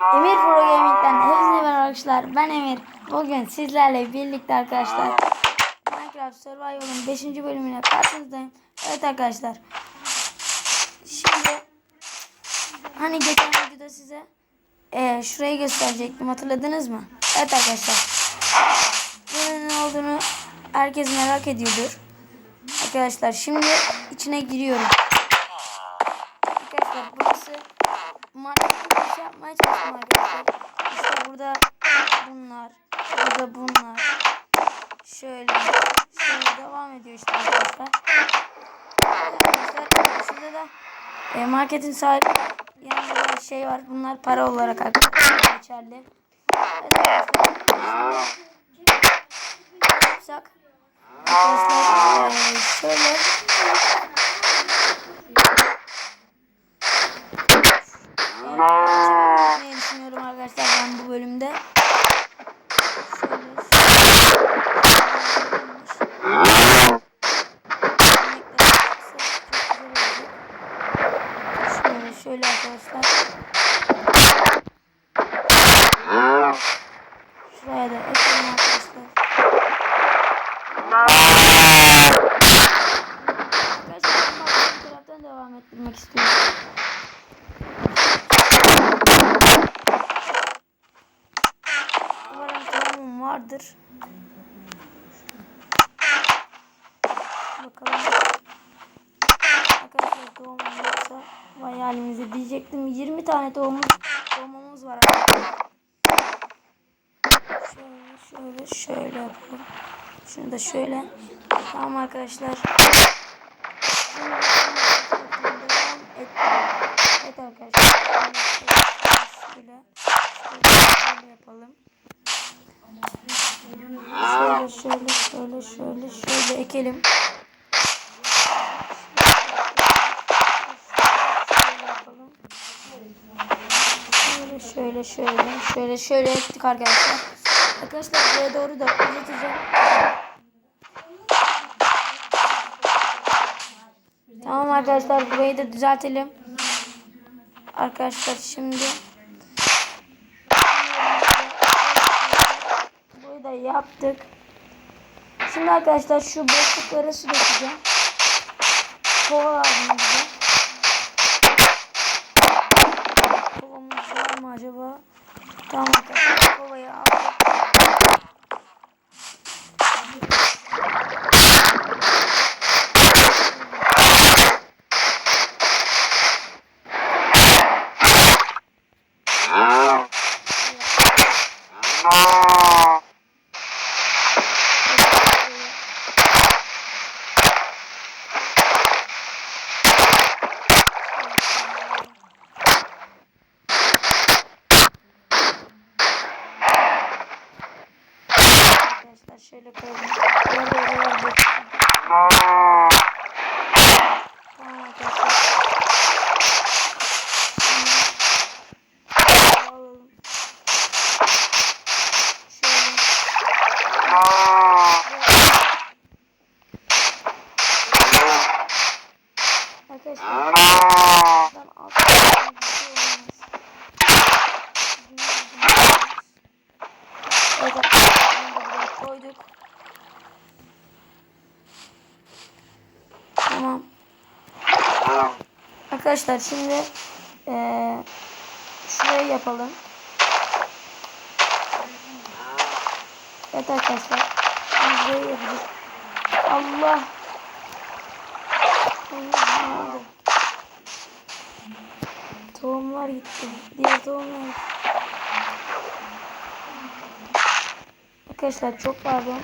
Emir Pro Gaming'den hepinize merhaba arkadaşlar. Ben Emir. Bugün sizlerle birlikte arkadaşlar Minecraft Survival'ın 5. bölümüne karşınızdayım. Evet arkadaşlar. Şimdi hani geçen videoda size eee şurayı gösterecektim hatırladınız mı? Evet arkadaşlar. Bunun ne olduğunu herkes merak ediyordur. Arkadaşlar şimdi içine giriyorum. Arkadaşlar burası marketing bir şey yapmaya çalıştım arkadaşlar. İşte burada bunlar, burada bunlar. Şöyle, şöyle devam ediyor işte arkadaşlar. Arkadaşlar şurada da e, marketin sahibi yanında da şey var. Bunlar para olarak arkadaşlar geçerli. Arkadaşlar. Yapsak arkadaşlar e, şöyle Ne düşünüyorum arkadaşlar ben bu bölümde. Şöyle şöyle arkadaşlar. Şuraya da ekleyelim arkadaşlar. Arkadaşlar ben bu taraftan devam ettirmek istiyorum. Umarım tohumum vardır. Bakalım. Arkadaşlar tohumum yoksa vay halimize diyecektim. 20 tane tohumumuz, tohumumuz var. arkadaşlar. Şöyle şöyle yapalım. Şunu da şöyle. Tamam arkadaşlar. Evet arkadaşlar. Şöyle, şöyle, yapalım. Şöyle şöyle şöyle şöyle şöyle ekelim. Şöyle. Şöyle şöyle şöyle ektik arkadaşlar. Arkadaşlar buraya doğru da uzatacağım. Tamam arkadaşlar burayı da düzeltelim. Arkadaşlar şimdi Burayı da yaptık. Şimdi arkadaşlar şu boşluklara su dökeceğim. Kova lazım bize. Kovamız var mı acaba? Tamam arkadaşlar kovayı aldık. Arkadaşlar şöyle koyalım. Böyle böyle dökeceğim. Tamam arkadaşlar. Şimdi alalım. Şöyle. Arkadaşlar. Ben alttan bir şey olmaz. Evet arkadaşlar bunu da buraya koyduk. Tamam. Arkadaşlar şimdi eee şurayı yapalım. Evet arkadaşlar. Şimdi Burayı yapacağız. Allah. Allah? Tohumlar gitti. Diğer tohumlar gitti. Arkadaşlar çok pardon.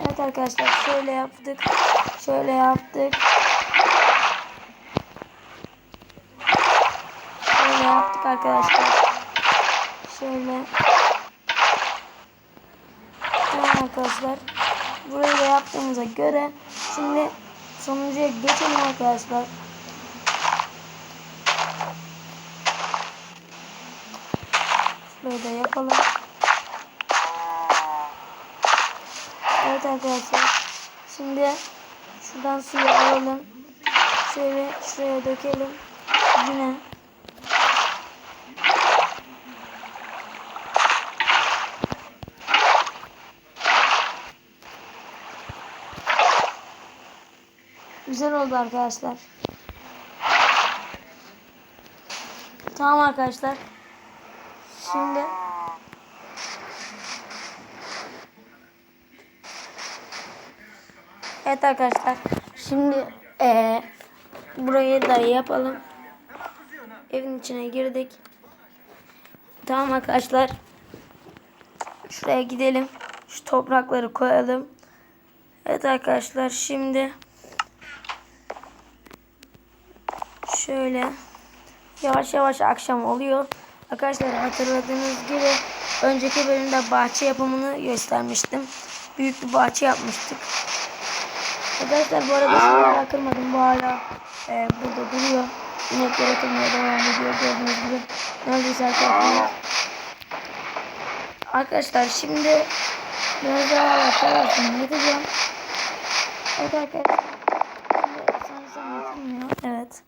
Evet arkadaşlar şöyle yaptık. Şöyle yaptık. Şöyle yaptık arkadaşlar. Şöyle. Tamam arkadaşlar. Burayı da yaptığımıza göre şimdi sonuncuya geçelim arkadaşlar. Şöyle de yapalım. Evet arkadaşlar. Şimdi Şuradan suyu alalım. Şöyle şuraya dökelim. Yine. Güzel oldu arkadaşlar. Tamam arkadaşlar. Şimdi Evet arkadaşlar. Şimdi eee burayı da yapalım. Evin içine girdik. Tamam arkadaşlar. Şuraya gidelim. Şu toprakları koyalım. Evet arkadaşlar şimdi şöyle yavaş yavaş akşam oluyor. Arkadaşlar hatırladığınız gibi önceki bölümde bahçe yapımını göstermiştim. Büyük bir bahçe yapmıştık. Arkadaşlar bu arada şunu kırmadım. Bu hala e, burada duruyor. İnek yaratılmaya devam ediyor. Gördüğünüz gibi. Neredeyse arkadaşlar. Arkadaşlar şimdi biraz daha arkadaşlar yatacağım. Evet arkadaşlar. Şimdi sanırsam yatılmıyor. Evet.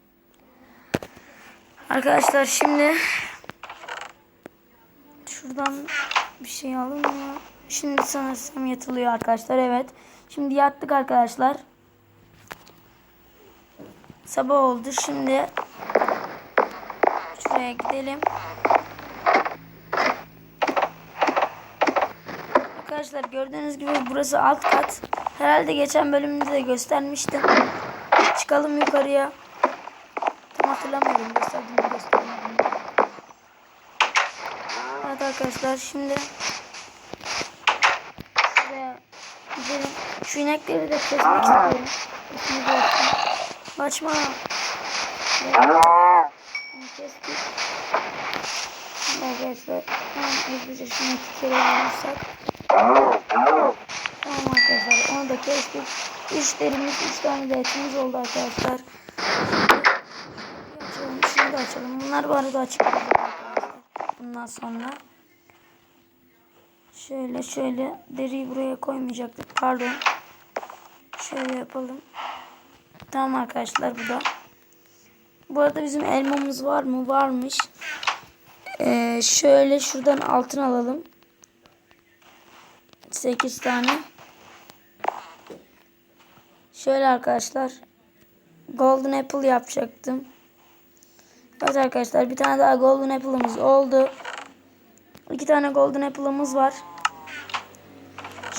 Arkadaşlar şimdi şuradan bir şey alınmıyor. Şimdi sanırsam yatılıyor arkadaşlar. Evet. Şimdi yattık arkadaşlar. Sabah oldu. Şimdi şuraya gidelim. Arkadaşlar gördüğünüz gibi burası alt kat. Herhalde geçen bölümde de göstermiştim. Çıkalım yukarıya. Tam hatırlamıyorum. Gösterdim göstermedim. Evet arkadaşlar şimdi şuraya gidelim. Şu inekleri de kesmek istiyorum. De olsun. Açma. Bunu kestik. Arkadaşlar tamam hızlıca şunu iki kere vurursak. Tamam arkadaşlar onu da kestik. Üç derimiz, üç tane de etimiz oldu arkadaşlar. Açalım, şunu da açalım. Bunlar bu arada açık arkadaşlar. Bundan sonra. Şöyle şöyle deriyi buraya koymayacaktık. Pardon. Şöyle yapalım. Tamam arkadaşlar bu da. Bu arada bizim elmamız var mı? Varmış. Ee, şöyle şuradan altın alalım. 8 tane. Şöyle arkadaşlar. Golden Apple yapacaktım. Evet arkadaşlar bir tane daha Golden Apple'ımız oldu. İki tane Golden Apple'ımız var.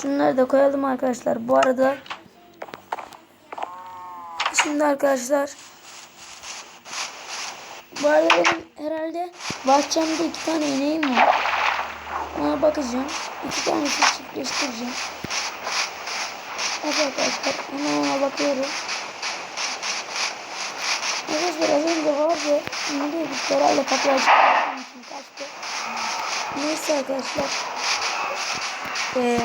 Şunları da koyalım arkadaşlar. Bu arada Şimdi arkadaşlar Bu arada benim herhalde bahçemde iki tane ineğim var. Ona bakacağım. İki tanesini çiftleştireceğim. Evet arkadaşlar ona bakıyorum. Arkadaşlar az önce vardı. Herhalde kapıyı açıp için kaçtı. Neyse arkadaşlar. Ee,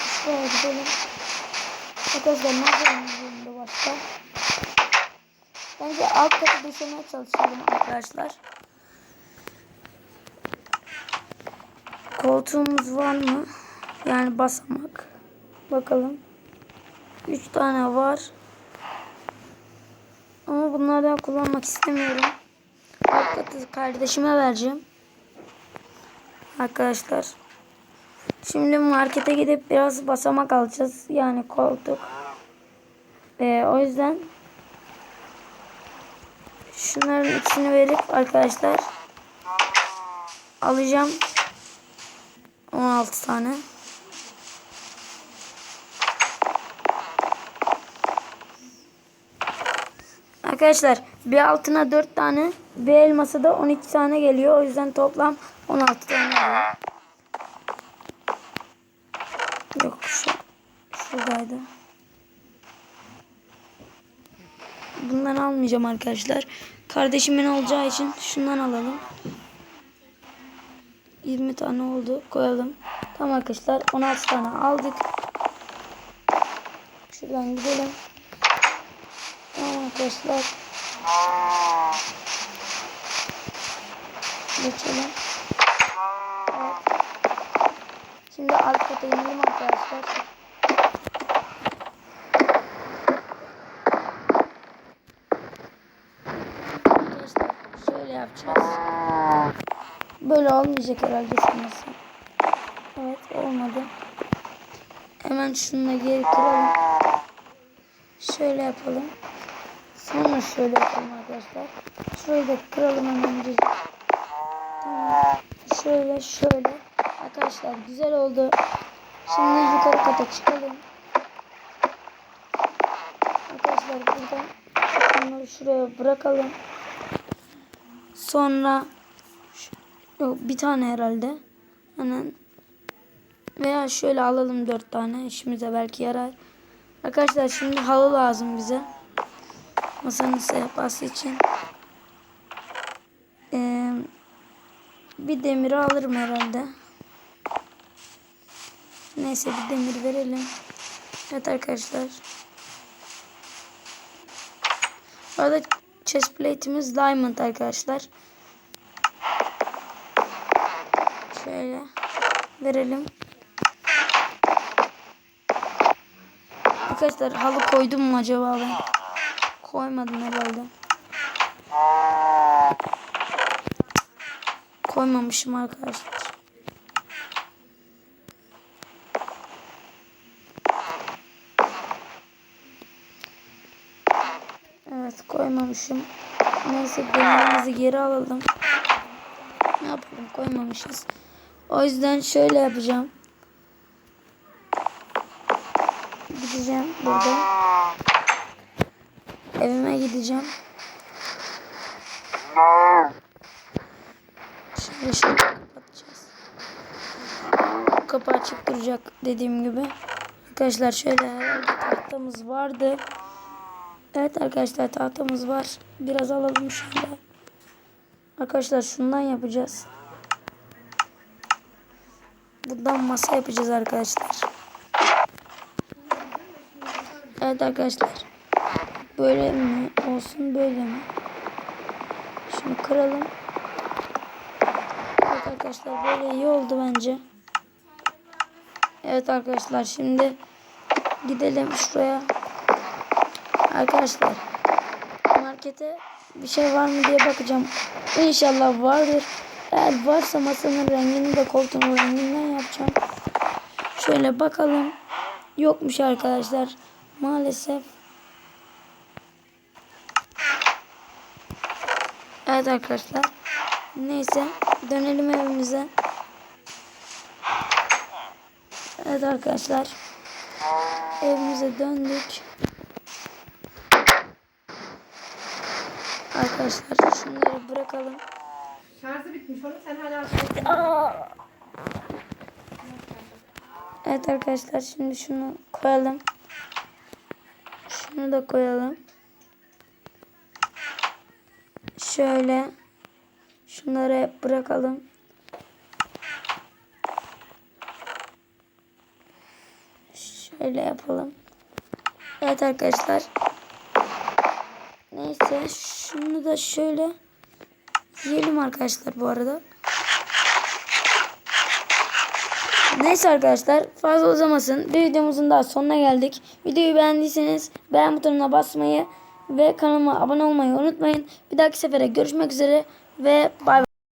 şuraya gidelim. Arkadaşlar ne yapalım başka? Bence alt katı döşemeye çalışalım arkadaşlar. Koltuğumuz var mı? Yani basamak. Bakalım. 3 tane var. Ama bunlardan kullanmak istemiyorum. Alt katı kardeşime vereceğim. Arkadaşlar. Şimdi markete gidip biraz basamak alacağız. Yani koltuk. Ee, o yüzden şunların ikisini verip arkadaşlar alacağım 16 tane. Arkadaşlar bir altına 4 tane bir elmasa da 12 tane geliyor. O yüzden toplam 16 tane oluyor. Yok şu şuradaydı. Bundan almayacağım arkadaşlar. Kardeşimin olacağı için şundan alalım. 20 tane oldu. Koyalım. Tamam arkadaşlar. 16 tane aldık. Şuradan gidelim. Tamam arkadaşlar. Geçelim. Evet. Şimdi alt kata inelim arkadaşlar şöyle yapacağız. Böyle olmayacak herhalde sanırsam. Evet olmadı. Hemen şunu da geri kıralım. Şöyle yapalım. Sonra şöyle yapalım arkadaşlar. Şurayı da kıralım hemen. Şöyle şöyle. Arkadaşlar güzel oldu. Şimdi yukarı kata çıkalım. Arkadaşlar buradan bunları şuraya bırakalım. Sonra yok bir tane herhalde. Hemen veya şöyle alalım dört tane işimize belki yarar. Arkadaşlar şimdi halı lazım bize. Masanın sehpası için. Ee, bir demiri alırım herhalde. Neyse bir demir verelim. Evet arkadaşlar. Bu arada chest plate'imiz diamond arkadaşlar. Şöyle verelim. Arkadaşlar halı koydum mu acaba ben? Koymadım herhalde. Koymamışım arkadaşlar. Evet koymamışım. Neyse demirimizi geri alalım. Ne yapalım koymamışız. O yüzden şöyle yapacağım. Gideceğim burada. Evime gideceğim. Şöyle şöyle kapatacağız. Kapı açık duracak dediğim gibi. Arkadaşlar şöyle herhalde tahtamız vardı. Evet arkadaşlar tahtamız var. Biraz alalım şöyle. Arkadaşlar şundan yapacağız. Buradan masa yapacağız arkadaşlar. Evet arkadaşlar. Böyle mi olsun böyle mi? Şunu kıralım. Evet arkadaşlar böyle iyi oldu bence. Evet arkadaşlar şimdi gidelim şuraya. Arkadaşlar markete bir şey var mı diye bakacağım. İnşallah vardır. Eğer varsa masanın rengini de koltuğun renginden yapacağım. Şöyle bakalım. Yokmuş arkadaşlar. Maalesef. Evet arkadaşlar. Neyse dönelim evimize. Evet arkadaşlar. Evimize döndük. Arkadaşlar şunları bırakalım. Şarjı bitmiş oğlum sen hala Evet arkadaşlar şimdi şunu koyalım. Şunu da koyalım. Şöyle şunları bırakalım. Şöyle yapalım. Evet arkadaşlar. Neyse şunu da şöyle yiyelim arkadaşlar bu arada. Neyse arkadaşlar fazla uzamasın. Bir videomuzun daha sonuna geldik. Videoyu beğendiyseniz beğen butonuna basmayı ve kanalıma abone olmayı unutmayın. Bir dahaki sefere görüşmek üzere ve bay bay.